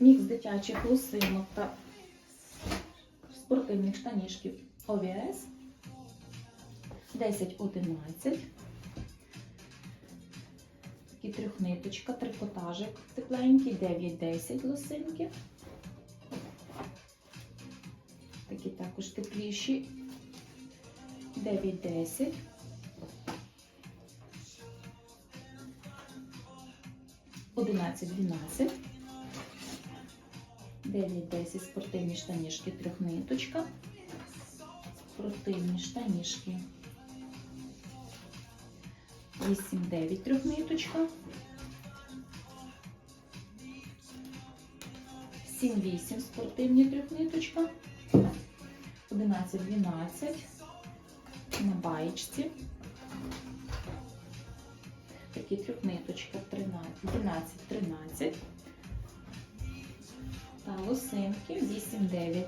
Мікс дитячих лосинок та спортивних штанішків OVS 10-11. Такі трьохниточка, трикотажик тепленький, 9-10 лосинки. Такі також тепліші. 9-10. Одинадцять, дванадцять. 9-10 спортивні штанішки, трьохниточка. Спортивні штанішки. 8-9 трьохниточка. 7-8 спортивні трьохниточка. 11-12 на баєчці. Такі трьохниточка 12-13. Лосинки 8-9.